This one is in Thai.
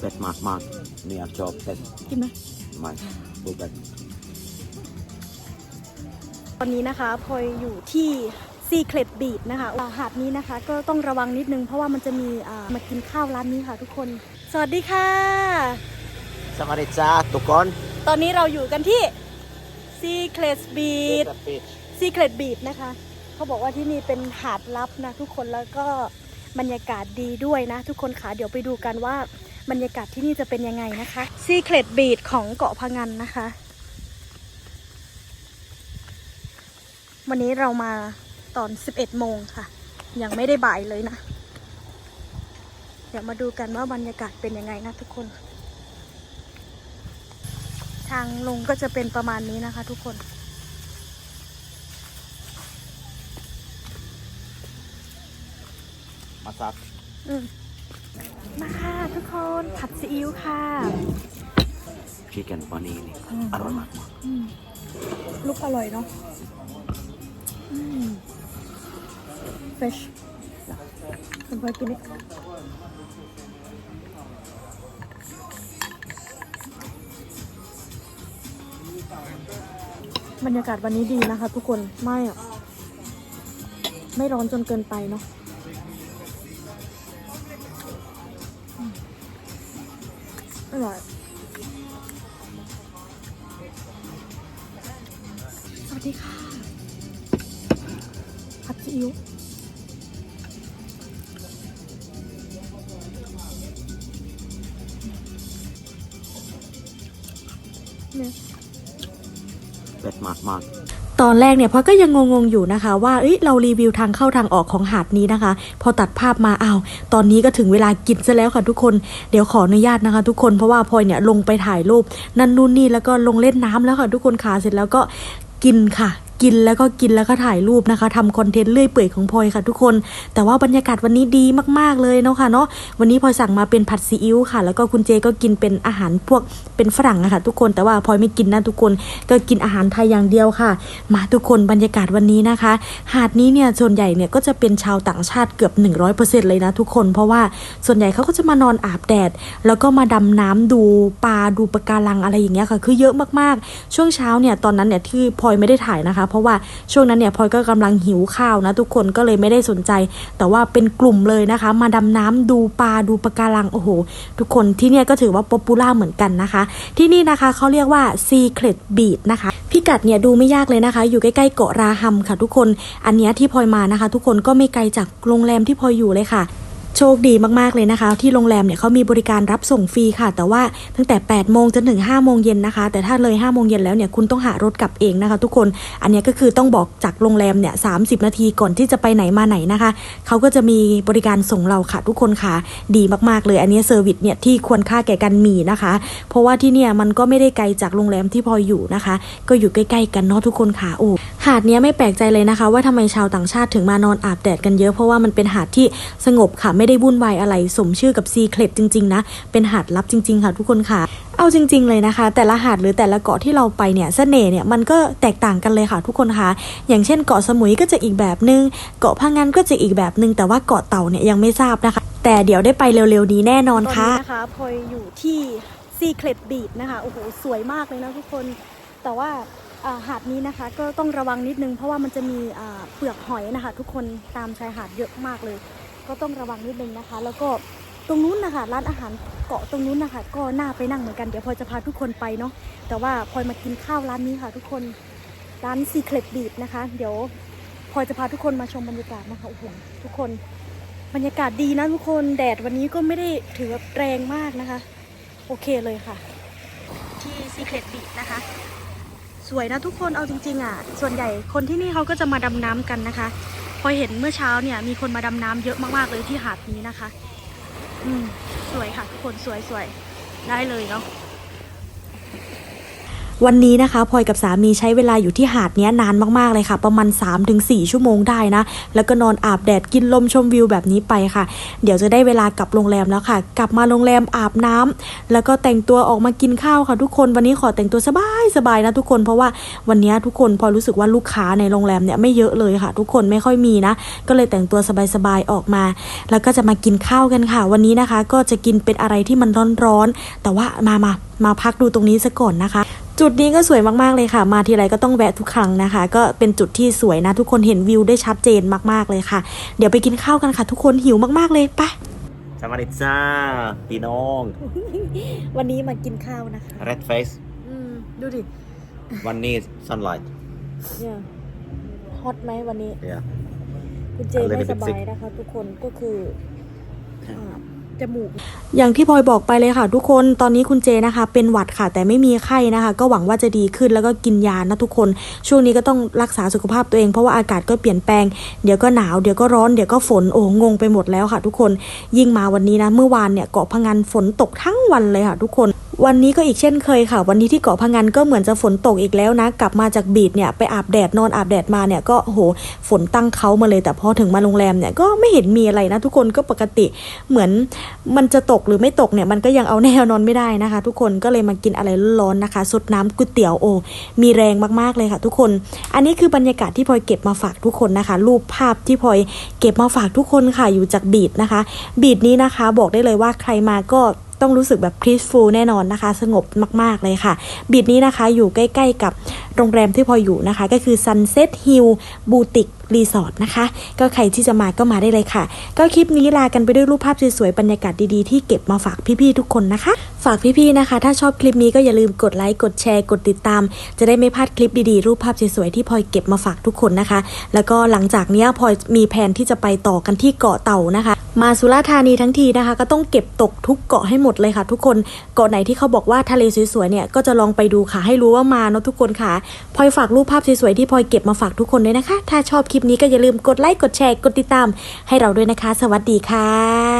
เป็ดมากมากเนี่ยชอบเป็ดกินไหมไม่ดูเป็ดตอนนี้นะคะพลอยอยู่ที่ Secret Beach นะคะอ่าหาดนี้นะคะ ก็ต้องระวังนิดนึงเพราะว่ามันจะมีอ่ามากินข้าวร้านนี้ค่ะทุกคน สวัสดีค่ะ สวัสดีจ้าทุกคนตอนนี้เราอยู่กันที่ Secret Beach เป็ด Secret Beach นะคะ เขาบอกว่าที่นี่เป็นหาดลับนะทุกคนแล้วก็บรรยากาศดีด้วยนะ ทุกคนค่ะเดี๋ยวไปดูกันว่า บรรยากาศที่นี่จะเป็นยังไงนะคะ Secret Beach ของเกาะพะงันนะคะ วันนี้เรามาตอน 11 โมงค่ะ ยังไม่ได้บ่ายเลยนะ เดี๋ยวมาดูกันว่าบรรยากาศเป็นยังไงนะทุกคน ทางลงก็จะเป็นประมาณนี้นะคะทุกคนมาซักอืม มาค่ะทุกคนผัดซีอิ๊วค่ะชิคเก้นปานีนี่อร่อยมากลูกอร่อยเนาะเฟชคุณพลอยกินนี่บรรยากาศวันนี้ดีนะคะทุกคนไม่อะไม่ร้อนจนเกินไปเนาะ อร่อยสวัสดีค่ะผัดซีอิ๊วเนี่ยเป็ดมากมาก ตอนแรกเนี่ยพลอยก็ยังงงๆอยู่นะคะว่าเอ้ยเรารีวิวทางเข้าทางออกของหาดนี้นะคะ พอตัดภาพมาอ้าวตอนนี้ก็ถึงเวลากินซะแล้วค่ะทุกคนเดี๋ยวขออนุญาตนะคะ ทุกคนเพราะว่าพลอยเนี่ยลงไปถ่ายรูปนั่นนู่นนี่แล้วก็ลงเล่นน้ำแล้วค่ะทุกคนขาเสร็จแล้วก็กินค่ะ กินแล้วก็กินแล้วก็ถ่ายรูปนะคะทำคอนเทนต์เลื่อยเปื่อยของพลอยค่ะทุกคน แต่ว่าบรรยากาศวันนี้ดีมากๆเลยเนาะค่ะเนาะวันนี้พลอยสั่งมาเป็นผัดซีอิ๊วค่ะ แล้วก็คุณเจก็กินเป็นอาหารพวกเป็นฝรั่งอะค่ะทุกคนแต่ว่าพลอยไม่กินนะทุกคนก็กินอาหารไทยอย่างเดียวค่ะ มาทุกคนบรรยากาศวันนี้นะคะ หาดนี้เนี่ยส่วนใหญ่เนี่ยก็จะเป็นชาวต่างชาติเกือบ 100%เลยนะทุกคน เพราะว่าส่วนใหญ่เขาก็จะมานอนอาบแดด แล้วก็มาดำน้ำดูปลาดูปะการังอะไรอย่างเงี้ยค่ะ คือเยอะมากๆ ช่วงเช้าเนี่ยตอนนั้นเนี่ยที่พลอยไม่ได้ถ่ายนะคะเพราะว่าช่วงนั้นเนี่ยพลอยก็กำลังหิวข้าวนะทุกคนก็เลยไม่ได้สนใจ แต่ว่าเป็นกลุ่มเลยนะคะ มาดำน้ำดูปลาดูปะการังโอ้โห ทุกคนที่เนี่ยก็ถือว่าป๊อปปูล่าเหมือนกันนะคะ ที่นี่นะคะเขาเรียกว่า Secret Beach นะคะพิกัดเนี่ยดูไม่ยากเลยนะคะ อยู่ใกล้ๆเกาะราฮัมค่ะทุกคน อันเนี้ยที่พลอยมานะคะ ทุกคนก็ไม่ไกลจากโรงแรมที่พลอยอยู่เลยค่ะ โชคดีมากๆเลยนะคะ ที่โรงแรมเนี่ยเขามีบริการรับส่งฟรีค่ะ แต่ว่าตั้งแต่ 8 โมงจนถึง 5 โมงเย็นนะคะ แต่ถ้าเลย 5 โมงเย็นแล้วเนี่ยคุณต้องหารถกลับเองนะคะ ทุกคนอันนี้ก็คือต้องบอกจากโรงแรมเนี่ยสานาทีก่อนที่จะไปไหนมาไหนนะคะเขาก็จะมีบริการส่งเราค่ะ ทุกคนค่ะดีมากๆเลย อันนี้เซอร์วิสเนี่ยที่ควรค่าแก่การมีนะคะ เพราะว่าที่เนี่ยมันก็ไม่ได้ไกลจากโรงแรมที่พอยอยู่นะคะ ก็อยู่ใกล้ๆกันเนาะทุกคนค่ะโอ้หาดเนี้ยไม่แปลกใจเลยนะคะ ว่าทำไมชาวต่างชาติถึงมานอนอาบแดดกันเยอะเพราะว่ามันเป็นหาดที่สงบค่ะไม่ได้วุ่นวายอะไรสมชื่อกับซีเคลตจริงๆนะ เป็นหาดลับจริง ๆ ค่ะทุกคนค่ะ เอาจริง ๆ เลยนะคะ แต่ละหาดหรือแต่ละเกาะที่เราไปเนี่ยเสน่ห์เนี่ยมันก็แตกต่างกันเลยค่ะทุกคนค่ะ อย่างเช่นเกาะสมุยก็จะอีกแบบนึง เกาะพังงานก็จะอีกแบบนึง แต่ว่าเกาะเต่าเนี่ยยังไม่ทราบนะคะ แต่เดี๋ยวได้ไปเร็วๆนี้แน่นอนค่ะตอนนี้นะคะพลอยอยู่ที่ Secret Beach นะคะโอ้โหสวยมากเลยนะทุกคนแต่ว่าหาดนี้นะคะก็ต้องระวังนิดนึงเพราะว่ามันจะมีเปลือกหอยนะคะ ทุกคนตามชายหาดเยอะมากเลย ก็ต้องระวังนิดนึงนะคะ แล้วก็ตรงนู้นนะคะร้านอาหารเกาะตรงนู้นนะคะก็น่าไปนั่งเหมือนกันเดี๋ยวพลอยจะพาทุกคนไปเนาะแต่ว่าพลอยมากินข้าวร้านนี้ค่ะ ทุกคนร้าน Secret Beach นะคะ เดี๋ยวพลอยจะพาทุกคนมาชมบรรยากาศนะคะโอ้โหทุกคนบรรยากาศดีนะทุกคนแดดวันนี้ก็ไม่ได้ถือว่าแรงมากนะคะ โอเคเลยค่ะ ที่ Secret Beach นะคะ สวยนะทุกคนเอาจริง ๆ อะ ส่วนใหญ่คนที่นี่เขาก็จะมาดำน้ำกันนะคะ พอเห็นเมื่อเช้าเนี่ย มีคนมาดำน้ำเยอะมากๆเลยที่หาดนี้นะคะ อืม สวยค่ะทุกคนสวยสวยได้เลยเนาะ วันนี้นะคะพลอยกับสามีใช้เวลาอยู่ที่หาดเนี้ยนานมากๆเลยค่ะ ประมาณ 3-4 ชั่วโมงได้นะ แล้วก็นอนอาบแดดกินลมชมวิวแบบนี้ไปค่ะ เดี๋ยวจะได้เวลากลับโรงแรมแล้วค่ะ กลับมาโรงแรมอาบน้ำแล้วก็แต่งตัวออกมากินข้าวค่ะทุกคนวันนี้ขอแต่งตัวสบายสบายๆนะทุกคนเพราะว่าวันนี้ทุกคนพอรู้สึกว่าลูกค้าในโรงแรมเนี่ยไม่เยอะเลยค่ะ ทุกคนไม่ค่อยมีนะ ก็เลยแต่งตัวสบายๆออกมา แล้วก็จะมากินข้าวกันค่ะ วันนี้นะคะ ก็จะกินเป็นอะไรที่มันร้อนๆแต่ว่ามามามาพักดูตรงนี้ซะก่อนนะคะ จุดนี้ก็สวยมากๆเลยค่ะ มาทีไรก็ต้องแวะทุกครั้งนะคะ ก็เป็นจุดที่สวยนะ ทุกคนเห็นวิวได้ชัดเจนมากๆเลยค่ะ เดี๋ยวไปกินข้าวกันค่ะ ทุกคนหิวมากๆเลยไปสวัสดีจ้าพี่น้อง วันนี้มากินข้าวนะคะ red face อืมดูดิ วันนี้ sunlight เนี่ยฮอตไหมวันนี้ yeah คุณเจ A little ไม่ bit สบาย sick นะคะ ทุกคนก็คืออ่า จมูก อย่างที่พลอยบอกไปเลยค่ะ ทุกคนตอนนี้คุณเจนะคะ เป็นหวัดค่ะ แต่ไม่มีไข้นะคะ ก็หวังว่าจะดีขึ้นแล้วก็กินยานะทุกคน ช่วงนี้ก็ต้องรักษาสุขภาพตัวเองเพราะว่าอากาศก็เปลี่ยนแปลงเดี๋ยวก็หนาวเดี๋ยวก็ร้อนเดี๋ยวก็ฝนโอ้งงไปหมดแล้วค่ะ ทุกคนยิ่งมาวันนี้นะเมื่อวานเนี่ยเกาะพังงานฝนตกทั้งวันเลยค่ะ ทุกคน วันนี้ก็อีกเช่นเคยค่ะ วันนี้ที่เกาะพังงานก็เหมือนจะฝนตกอีกแล้วนะ กลับมาจากบีดเนี่ยไปอาบแดดนอนอาบแดดมาเนี่ยก็โหฝนตั้งเขามาเลยแต่พอถึงมาโรงแรมเนี่ยก็ไม่เห็นมีอะไรนะ ทุกคนก็ปกติเหมือนมันจะตกหรือไม่ตกเนี่ยมันก็ยังเอาแน่นอนไม่ได้นะคะ ทุกคนก็เลยมากินอะไรร้อนๆนะคะสดน้ำก๋วยเตี๋ยวโอ มีแรงมากๆเลยค่ะ ทุกคน อันนี้คือบรรยากาศที่พลอยเก็บมาฝากทุกคนนะคะ รูปภาพที่พลอยเก็บมาฝากทุกคนค่ะอยู่จากบีดนะคะ บีดนี้นะคะ บอกได้เลยว่าใครมาก็ ต้องรู้สึกแบบ peaceful แน่นอนนะคะ สงบมาก ๆ เลยค่ะ บีดนี้นะคะอยู่ใกล้ ๆ กับโรงแรมที่พอยอยู่นะคะ ก็คือ Sunset Hill Boutique Resort นะคะ ก็ใครที่จะมาก็มาได้เลยค่ะ ก็คลิปนี้ลากันไปด้วยรูปภาพสวยๆ บรรยากาศดีๆ ที่เก็บมาฝากพี่ๆ ทุกคนนะคะ ฝากพี่ๆ นะคะ ถ้าชอบคลิปนี้ก็อย่าลืมกดไลค์ กดแชร์ กดติดตาม จะได้ไม่พลาดคลิปดีๆ รูปภาพสวยๆ ที่พลอยเก็บมาฝากทุกคนนะคะ แล้วก็หลังจากนี้พลอยมีแผนที่จะไปต่อกันที่เกาะเต่านะคะ มาสุราธานีทั้งทีนะคะ ก็ต้องเก็บตกทุกเกาะให้หมดเลยค่ะ ทุกคนเกาะไหนที่เขาบอกว่าทะเลสวยๆเนี่ยก็จะลองไปดูค่ะให้รู้ว่ามาเนาะทุกคนค่ะพลอยฝากรูปภาพสวยๆที่พลอยเก็บมาฝากทุกคนด้วยนะคะ ถ้าชอบคลิปนี้ก็อย่าลืมกดไลค์กดแชร์กดติดตาม ให้เราด้วยนะคะ สวัสดีค่ะ